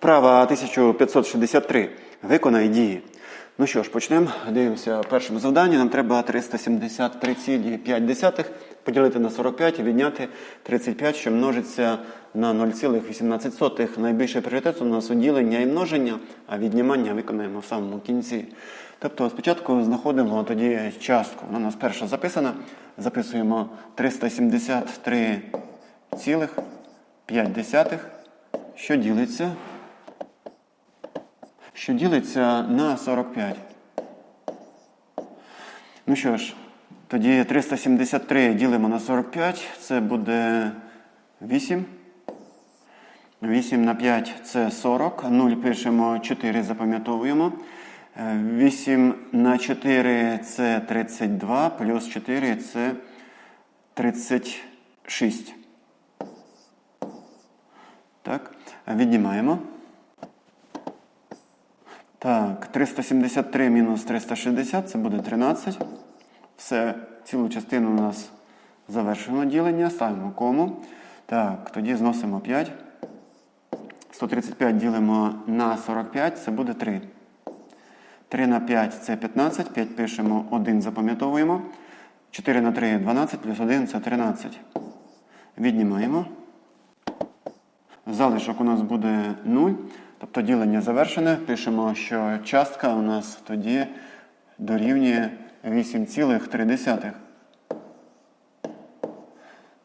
Вправа 1563. Виконай дії. Ну що ж, почнемо. Дивимося першому завданні. Нам треба 373,5 поділити на 45 і відняти 35, що множиться на 0,18. Найбільший пріоритет у нас уділення і множення, а віднімання виконаємо в самому кінці. Тобто спочатку знаходимо тоді частку. Вона у нас перша записана. Записуємо 373,5, що ділиться що ділиться на 45. Ну що ж, тоді 373 ділимо на 45, це буде 8. 8 на 5 це 40. 0 пишемо 4, запам'ятовуємо. 8 на 4 це 32, плюс 4 це 36. Так, віднімаємо. Так, 373 мінус 360 це буде 13. Все, цілу частину у нас завершено ділення. Ставимо кому. Так, тоді зносимо 5. 135 ділимо на 45, це буде 3. 3 на 5 це 15. 5 пишемо, 1 запам'ятовуємо. 4 на 3 12, плюс 1 це 13. Віднімаємо. Залишок у нас буде 0. Тобто ділення завершене. Пишемо, що частка у нас тоді дорівнює 8,3.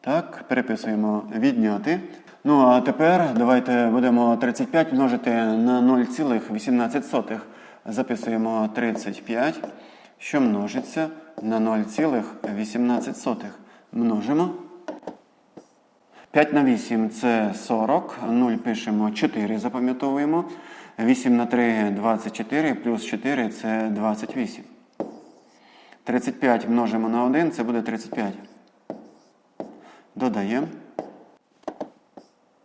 Так, переписуємо відняти. Ну, а тепер давайте будемо 35 множити на 0,18. Записуємо 35, що множиться на 0,18. Множимо. 5 на 8 це 40, 0 пишемо 4, запам'ятовуємо. 8 на 3 24, плюс 4 це 28. 35 множимо на 1, це буде 35. Додаємо.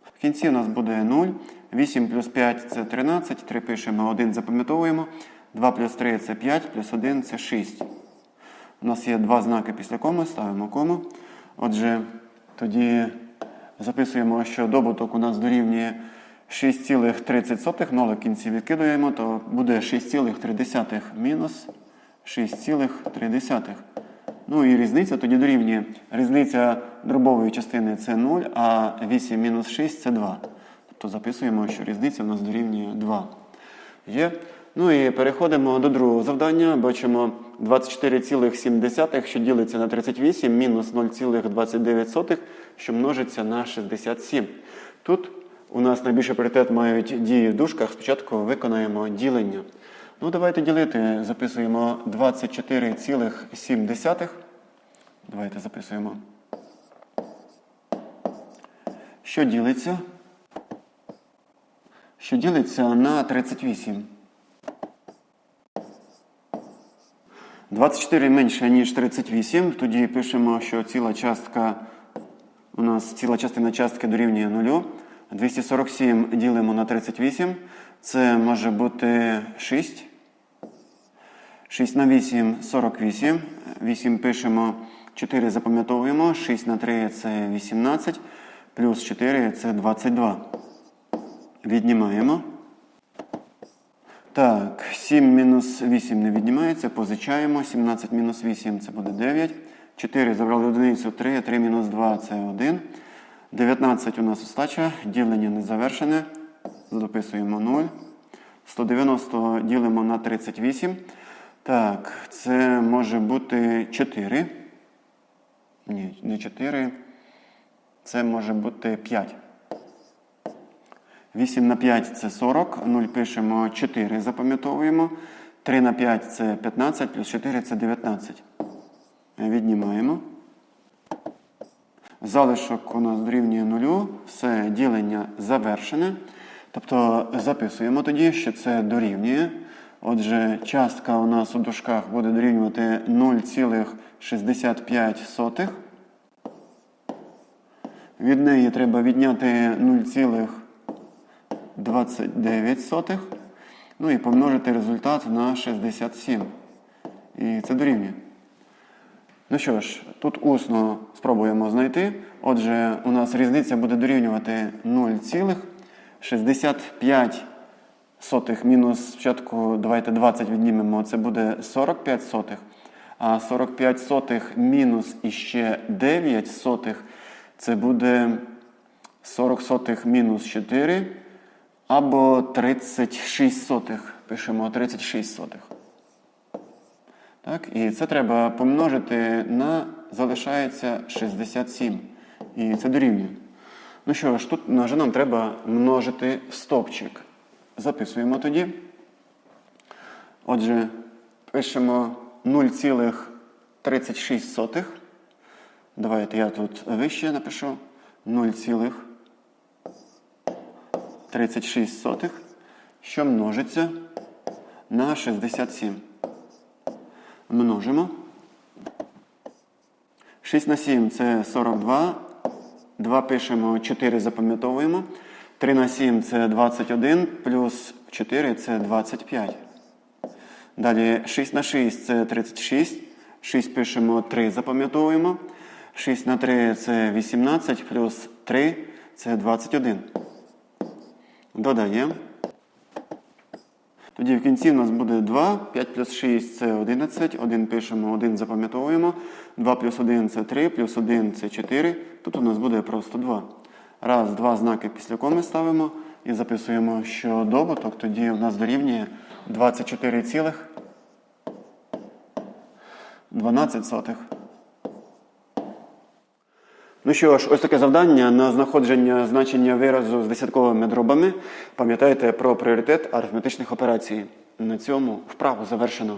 В кінці у нас буде 0. 8 плюс 5 це 13. 3 пишемо 1, запам'ятовуємо. 2 плюс 3 це 5, плюс 1 це 6. У нас є два знаки після коми, ставимо кому. Отже, тоді. Записуємо, що добуток у нас дорівнює 6,30, нолик в кінці відкидуємо, то буде 6,3 мінус 6,3. Ну і різниця тоді дорівнює. Різниця дробової частини це 0, а 8 мінус 6 це 2. Тобто записуємо, що різниця у нас дорівнює 2. Є. Ну і переходимо до другого завдання. Бачимо 24,7, що ділиться на 38, мінус 0,29, що множиться на 67. Тут у нас найбільший пріоритет мають дії в дужках. Спочатку виконаємо ділення. Ну, давайте ділити. Записуємо 24,7. Давайте записуємо. Що ділиться? Що ділиться на 38. 24 менше, ніж 38. Тоді пишемо, що ціла частка у нас ціла частина частки дорівнює 0. 247 ділимо на 38. Це може бути 6. 6 на 8 48. 8 пишемо, 4 запам'ятовуємо. 6 на 3 це 18. Плюс 4 це 22. Віднімаємо. Так, 7 мінус 8 не віднімається, позичаємо. 17 мінус 8 це буде 9. 4 забрали одиницю 3, 3 мінус 2 це 1. 19 у нас остача, ділення не завершене. Записуємо 0. 190 ділимо на 38. Так, це може бути 4. Ні, не 4. Це може бути 5. 8 на 5 це 40, 0 пишемо 4, запам'ятовуємо. 3 на 5 це 15, плюс 4 це 19. Віднімаємо. Залишок у нас дорівнює 0. Все ділення завершене. Тобто записуємо тоді, що це дорівнює. Отже, частка у нас у дужках буде дорівнювати 0,65. Від неї треба відняти 0,65. 29 сотих. Ну і помножити результат на 67. І це дорівнює. Ну що ж, тут усно спробуємо знайти. Отже, у нас різниця буде дорівнювати 65 сотих мінус спочатку давайте 20 віднімемо, це буде 45 сотих. А 45 сотих мінус іще 9 сотих це буде 40 сотих мінус 4 або 36 сотих. Пишемо 36 сотих. Так, і це треба помножити на залишається 67. І це дорівнює. Ну що ж, тут вже нам треба множити стопчик. Записуємо тоді. Отже, пишемо 0,36. Давайте я тут вище напишу 0,36, що множиться на 67. Множимо. 6 на 7 це 42. 2 пишемо, 4 запам'ятовуємо. 3 на 7 це 21, плюс 4 це 25. Далі 6 на 6 це 36. 6 пишемо, 3 запам'ятовуємо. 6 на 3 це 18, плюс 3 це 21. Додаємо. Тоді в кінці в нас буде 2, 5 плюс 6 це 11, 1 пишемо, 1 запам'ятовуємо, 2 плюс 1 це 3, плюс 1 це 4. Тут у нас буде просто 2. Раз, два знаки після коми ставимо і записуємо, що добуток тоді у нас дорівнює 24 цілих 12 сотих. Ну що ж, ось таке завдання на знаходження значення виразу з десятковими дробами. Пам'ятайте про пріоритет арифметичних операцій. На цьому вправу завершено.